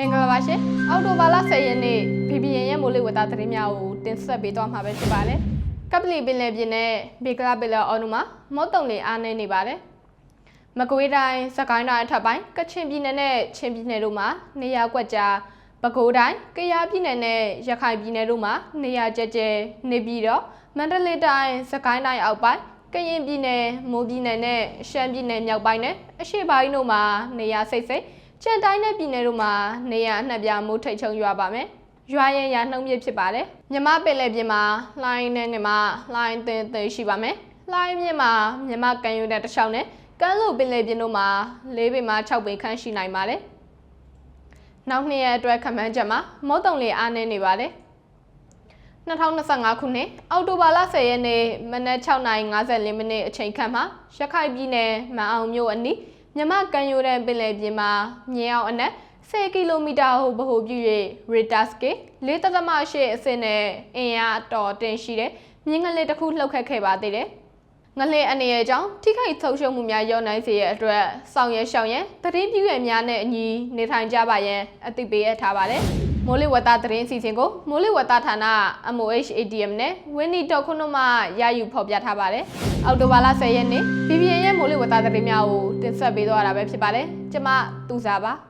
မင်္ဂလာပါရှင်အောက်တိုဘာလ10ရက်နေ့ BBN ရဲ့မိုးလေဝသသတင်းများကိုတင်ဆက်ပေးသွားမှာပဲဖြစ်ပါတယ်ကပလီပင်လယ်ပြင်နဲ့ဘေကလာပင်လယ်အော်နူမှာမုတ်တုံလေးအားနေနေပါတယ်မကွေးတိုင်းစကိုင်းတိုင်းအထက်ပိုင်းကချင်ပြည်နယ်နဲ့ချင်းပြည်နယ်တို့မှာနေရာကွက်ကြားပဲခူးတိုင်းကယားပြည်နယ်နဲ့ရခိုင်ပြည်နယ်တို့မှာနေရာကျကျနေပြီးတော့မန္တလေးတိုင်းစကိုင်းတိုင်းအောက်ပိုင်းကရင်ပြည်နယ်မိုးပြည်နယ်နဲ့ရှမ်းပြည်နယ်မြောက်ပိုင်းနဲ့အရှေ့ပိုင်းတို့မှာနေရာစိတ်စိတ် ကျန်တိုင်းနဲ့ပြည်နယ်တို့မှာနေရအနှံ့ပြမိုးထိတ်ချုံရွာပါမယ်။ရွာရင်ရာနှုံးမြစ်ဖြစ်ပါတယ်။မြမပင်လယ်ပြင်မှာလှိုင်းနဲ့နေမှာလှိုင်းသင်းသင်းရှိပါမယ်။လှိုင်းမြစ်မှာမြမကန်ယူတဲ့တစ်ချောင်းနဲ့ကမ်းလွန်ပင်လယ်ပြင်တို့မှာ၄ပေမှ6ပေခန့်ရှိနိုင်ပါတယ်။နောက်နှစ်ရက်အတွက်ခန့်မှန်းချက်မှာမုတ်တုံလေးအားနည်းနေပါတယ်။2025ခုနှစ်အောက်တိုဘာလ10ရက်နေ့မနက်6:54မိနစ်အချိန်ခန့်မှာရခိုင်ပြည်နယ်မန်အောင်မြို့အနီး မြမကန်ယူတဲ့ပင်လယ်ပြင်မှာမြေအောင်အနက်10ကီလိုမီတာဟိုဗဟိုပြု၍ Richter scale 4.8အဆင့်နဲ့အင်အားတော်တင်ရှိတဲ့မြင်းငလေးတစ်ခုလှုပ်ခတ်ခဲ့ပါသေးတယ်။ငလင်အနေရဲ့ကြောင့်ထိခိုက်ဆုံးရှုံးမှုများရောနိုင်စေရဲ့အတွက်ဆောင်ရွက်ရှောင်ရန်တတိပြုရများနဲ့အညီနေထိုင်ကြပါရန်အသိပေးအပ်ထားပါတယ်။ မိုးလေဝသသတင်းအစီအစဉ်ကိုမိုးလေဝသဌာန MOH ADM နဲ့ Winnie ဒေါ်ခုနမှရယူဖော်ပြထားပါတယ်။အောက်တိုဘာလ10ရက်နေ့ BBN ရဲ့မိုးလေဝသသတင်းများကိုတင်ဆက်ပေးသွားတာပဲဖြစ်ပါတယ်။ကျွန်မသူစားပါ။